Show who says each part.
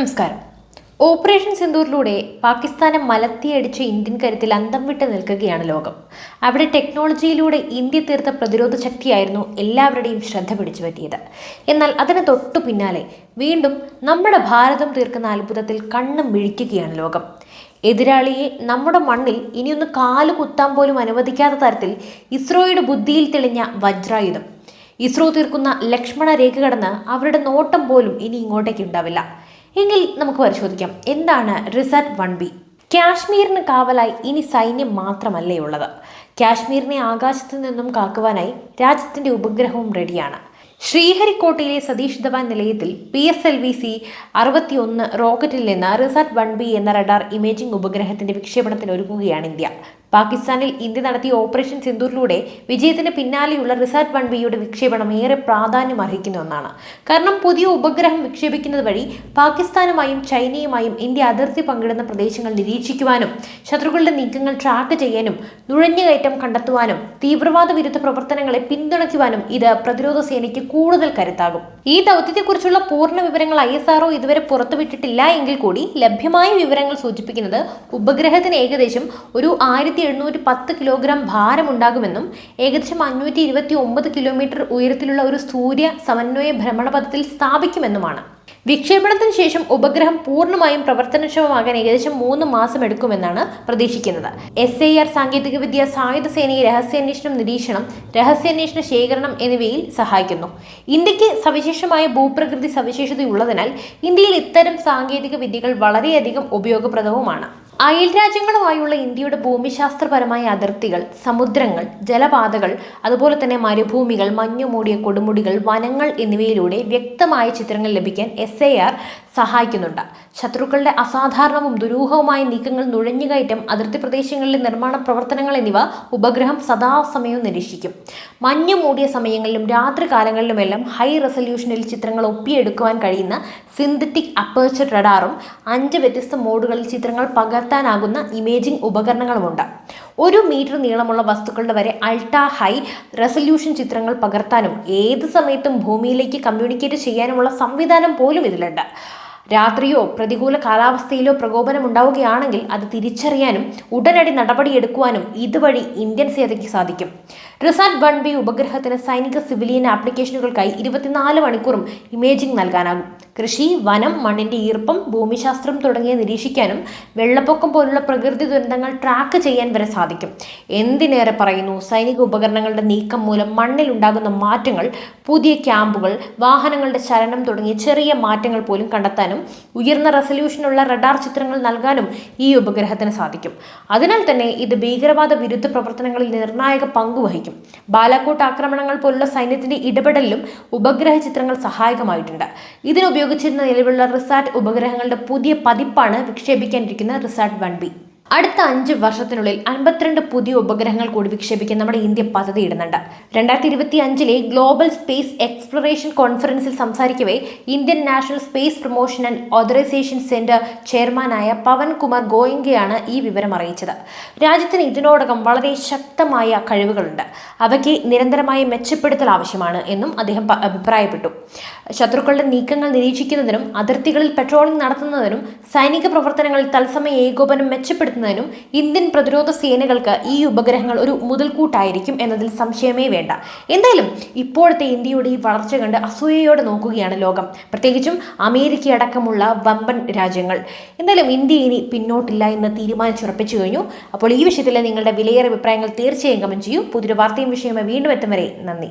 Speaker 1: നമസ്കാരം. ഓപ്പറേഷൻ സിന്ദൂറിലൂടെ പാകിസ്ഥാനെ മലത്തിയടിച്ച് ഇന്ത്യൻ കരുത്തിൽ അന്തം വിട്ട് നിൽക്കുകയാണ് ലോകം. അവിടെ ടെക്നോളജിയിലൂടെ ഇന്ത്യ തീർത്ത പ്രതിരോധ ശക്തിയായിരുന്നു എല്ലാവരുടെയും ശ്രദ്ധ പിടിച്ചു പറ്റിയത് എന്നാൽ അതിന് തൊട്ടു പിന്നാലെ വീണ്ടും നമ്മുടെ ഭാരതം തീർക്കുന്ന അത്ഭുതത്തിൽ കണ്ണും വിഴിക്കുകയാണ് ലോകം. എതിരാളിയെ നമ്മുടെ മണ്ണിൽ ഇനിയൊന്ന് കാൽ കുത്താൻ പോലും അനുവദിക്കാത്ത തരത്തിൽ ഇസ്രോയുടെ ബുദ്ധിയിൽ തെളിഞ്ഞ വജ്രായുധം. ഇസ്രോ തീർക്കുന്ന ലക്ഷ്മണ രേഖ കടന്ന് അവരുടെ നോട്ടം പോലും ഇനി ഇങ്ങോട്ടേക്ക് ഉണ്ടാവില്ല. എങ്കിൽ നമുക്ക് പരിശോധിക്കാം. എന്താണ് റിസർട്ട് വൺ ബി? കാശ്മീരിന് കാവലായി ഇനി സൈന്യം മാത്രമല്ലേ ഉള്ളത്? കാശ്മീരിനെ ആകാശത്തു നിന്നും കാക്കുവാനായി രാജ്യത്തിന്റെ ഉപഗ്രഹവും റെഡിയാണ്. ശ്രീഹരിക്കോട്ടയിലെ സതീഷ് ധവാൻ നിലയത്തിൽ P S L V C അറുപത്തിയൊന്ന് റോക്കറ്റിൽ നിന്ന് റിസർട്ട് വൺ ബി എന്ന റഡാർ ഇമേജിംഗ് ഉപഗ്രഹത്തിന്റെ വിക്ഷേപണത്തിന് ഒരുങ്ങുകയാണ് ഇന്ത്യ. പാകിസ്ഥാനിൽ ഇന്ത്യ നടത്തിയ ഓപ്പറേഷൻ സിന്ദൂറിലൂടെ വിജയത്തിന് പിന്നാലെയുള്ള റിസാറ്റ് വൺ ബിയുടെ വിക്ഷേപണം ഏറെ പ്രാധാന്യം അർഹിക്കുന്ന ഒന്നാണ്. കാരണം പുതിയ ഉപഗ്രഹം വിക്ഷേപിക്കുന്നത് വഴി പാകിസ്ഥാനുമായും ചൈനയുമായും ഇന്ത്യ അതിർത്തി പങ്കിടുന്ന പ്രദേശങ്ങൾ നിരീക്ഷിക്കുവാനും ശത്രുക്കളുടെ നീക്കങ്ങൾ ട്രാക്ക് ചെയ്യാനും നുഴഞ്ഞുകയറ്റം കണ്ടെത്തുവാനും തീവ്രവാദ വിരുദ്ധ പ്രവർത്തനങ്ങളെ പിന്തുണയ്ക്കുവാനും ഇത് പ്രതിരോധ സേനയ്ക്ക് കൂടുതൽ കരുത്താകും. ഈ ദൗത്യത്തെക്കുറിച്ചുള്ള പൂർണ വിവരങ്ങൾ ഐ എസ് ആർഒ ഇതുവരെ പുറത്തുവിട്ടിട്ടില്ല എങ്കിൽ കൂടി ലഭ്യമായ വിവരങ്ങൾ സൂചിപ്പിക്കുന്നത് ഉപഗ്രഹത്തിന് ഏകദേശം ഒരു ആയിരത്തി എഴുന്നൂറ്റി പത്ത് കിലോഗ്രാം ഭാരമുണ്ടാകുമെന്നും ഏകദേശം അഞ്ഞൂറ്റി ഇരുപത്തി ഒമ്പത് കിലോമീറ്റർ ഉയരത്തിലുള്ള ഒരു സൂര്യ സമന്വയ ഭ്രമണപഥത്തിൽ സ്ഥാപിക്കുമെന്നുമാണ്. വിക്ഷേപണത്തിന് ശേഷം ഉപഗ്രഹം പൂർണമായും പ്രവർത്തനക്ഷമമാകാൻ ഏകദേശം മൂന്ന് മാസം എടുക്കുമെന്നാണ് പ്രതീക്ഷിക്കുന്നത്. എസ് ഐ ആർ സാങ്കേതികവിദ്യ സായുധ സേനയെ രഹസ്യാന്വേഷണം നിരീക്ഷണം രഹസ്യാന്വേഷണ ശേഖരണം എന്നിവയിൽ സഹായിക്കുന്നു. ഇന്ത്യയ്ക്ക് സവിശേഷമായ ഭൂപ്രകൃതി സവിശേഷതയുള്ളതിനാൽ ഇന്ത്യയിൽ ഇത്തരം സാങ്കേതിക വിദ്യകൾ വളരെയധികം ഉപയോഗപ്രദവുമാണ്. അയൽ രാജ്യങ്ങളുമായുള്ള ഇന്ത്യയുടെ ഭൂമിശാസ്ത്രപരമായ അതിർത്തികൾ സമുദ്രങ്ങൾ ജലപാതകൾ അതുപോലെ തന്നെ മരുഭൂമികൾ മഞ്ഞുമൂടിയ കൊടുമുടികൾ വനങ്ങൾ എന്നിവയിലൂടെ വ്യക്തമായ ചിത്രങ്ങൾ ലഭിക്കാൻ എസ് എ ആർ സഹായിക്കുന്നുണ്ട്. ശത്രുക്കളുടെ അസാധാരണവും ദുരൂഹവുമായ നീക്കങ്ങൾ നുഴഞ്ഞുകയറ്റം അതിർത്തി പ്രദേശങ്ങളിലെ നിർമ്മാണ പ്രവർത്തനങ്ങൾ എന്നിവ ഉപഗ്രഹം സദാസമയവും നിരീക്ഷിക്കും. മഞ്ഞു മൂടിയ സമയങ്ങളിലും രാത്രി കാലങ്ങളിലുമെല്ലാം ഹൈ റെസൊല്യൂഷനിൽ ചിത്രങ്ങൾ ഒപ്പിയെടുക്കുവാൻ കഴിയുന്ന സിന്തറ്റിക് അപ്പേർച്ചർ റഡാറും അഞ്ച് വ്യത്യസ്ത മോഡുകളിൽ ചിത്രങ്ങൾ പകർത്താനാകുന്ന ഇമേജിംഗ് ഉപകരണങ്ങളുമുണ്ട്. ഒരു മീറ്റർ നീളമുള്ള വസ്തുക്കളുടെ വരെ അൾട്രാ ഹൈ റെസൊല്യൂഷൻ ചിത്രങ്ങൾ പകർത്താനും ഏത് സമയത്തും ഭൂമിയിലേക്ക് കമ്മ്യൂണിക്കേറ്റ് ചെയ്യാനുമുള്ള സംവിധാനം പോലും ഇതിലുണ്ട്. രാത്രിയോ പ്രതികൂല കാലാവസ്ഥയിലോ പ്രകോപനം ഉണ്ടാവുകയാണെങ്കിൽ അത് തിരിച്ചറിയാനും ഉടനടി നടപടിയെടുക്കുവാനും ഇതുവഴി ഇന്ത്യൻ സേനയ്ക്ക് സാധിക്കും. റിസാറ്റ് വൺ ബി ഉപഗ്രഹത്തിന് സൈനിക സിവിലിയൻ ആപ്ലിക്കേഷനുകൾക്കായി ഇരുപത്തിനാല് മണിക്കൂറും ഇമേജിംഗ് നൽകാനാകും. കൃഷി വനം മണ്ണിന്റെ ഈർപ്പം ഭൂമിശാസ്ത്രം തുടങ്ങിയ നിരീക്ഷിക്കാനും വെള്ളപ്പൊക്കം പോലുള്ള പ്രകൃതി ദുരന്തങ്ങൾ ട്രാക്ക് ചെയ്യാൻ വരെ സാധിക്കും. എന്തിനേറെ പറയുന്നു? സൈനിക ഉപകരണങ്ങളുടെ നീക്കം മൂലം മണ്ണിൽ ഉണ്ടാകുന്ന മാറ്റങ്ങൾ പുതിയ ക്യാമ്പുകൾ വാഹനങ്ങളുടെ ചലനം തുടങ്ങിയ ചെറിയ മാറ്റങ്ങൾ പോലും കണ്ടെത്താനും ഉയർന്ന റെസൊല്യൂഷനുള്ള റഡാർ ചിത്രങ്ങൾ നൽകാനും ഈ ഉപഗ്രഹത്തിന് സാധിക്കും. അതിനാൽ തന്നെ ഇത് ഭീകരവാദ വിരുദ്ധ പ്രവർത്തനങ്ങളിൽ നിർണായക പങ്ക് വഹിക്കും. ബാലാക്കോട്ട് ആക്രമണങ്ങൾ പോലുള്ള സൈന്യത്തിന്റെ ഇടപെടലിലും ഉപഗ്രഹ ചിത്രങ്ങൾ സഹായകമായിട്ടുണ്ട്. ഇതിനുപയോഗിച്ചിരുന്ന നിലവിലുള്ള റിസാറ്റ് ഉപഗ്രഹങ്ങളുടെ പുതിയ പതിപ്പാണ് വിക്ഷേപിക്കാനിരിക്കുന്ന റിസാറ്റ് വൺ ബി. അടുത്ത അഞ്ച് വർഷത്തിനുള്ളിൽ അൻപത്തിരണ്ട് പുതിയ ഉപഗ്രഹങ്ങൾ കൂടി വിക്ഷേപിക്കാൻ നമ്മുടെ ഇന്ത്യ പദ്ധതി ഇടുന്നുണ്ട് രണ്ടായിരത്തി ഇരുപത്തി അഞ്ചിലെ ഗ്ലോബൽ സ്പേസ് എക്സ്പ്ലോറേഷൻ കോൺഫറൻസിൽ സംസാരിക്കവേ Indian National Space Promotion and Authorisation Centre ചെയർമാനായ പവൻ കുമാർ ഗോയിങ്കയാണ് ഈ വിവരം അറിയിച്ചത്. രാജ്യത്തിന് ഇതിനോടകം വളരെ ശക്തമായ കഴിവുകളുണ്ട്. അവയ്ക്ക് നിരന്തരമായ മെച്ചപ്പെടുത്തൽ ആവശ്യമാണ് എന്നും അദ്ദേഹം അഭിപ്രായപ്പെട്ടു. ശത്രുക്കളുടെ നീക്കങ്ങൾ നിരീക്ഷിക്കുന്നതിനും അതിർത്തികളിൽ പെട്രോളിംഗ് നടത്തുന്നതിനും സൈനിക പ്രവർത്തനങ്ങളിൽ തത്സമയ ഏകോപനം മെച്ചപ്പെടുത്തുന്നതിനും ഇന്ത്യൻ പ്രതിരോധ സേനകൾക്ക് ഈ ഉപഗ്രഹങ്ങൾ ഒരു മുതൽക്കൂട്ടായിരിക്കും എന്നതിൽ സംശയമേ വേണ്ട. എന്തായാലും ഇപ്പോഴത്തെ ഇന്ത്യയുടെ ഈ വളർച്ച കണ്ട് അസൂയയോടെ നോക്കുകയാണ് ലോകം. പ്രത്യേകിച്ചും അമേരിക്ക അടക്കമുള്ള വമ്പൻ രാജ്യങ്ങൾ. എന്തായാലും ഇന്ത്യ ഇനി പിന്നോട്ടില്ല എന്ന് തീരുമാനിച്ചുറപ്പിച്ചു കഴിഞ്ഞു. അപ്പോൾ ഈ വിഷയത്തിലെ നിങ്ങളുടെ വിലയേറെ അഭിപ്രായങ്ങൾ തീർച്ചയായും കമന്റ് ചെയ്യൂ. പുതിയൊരു വാർത്തയും വിഷയമായി വീണ്ടും എത്തും വരെ നന്ദി.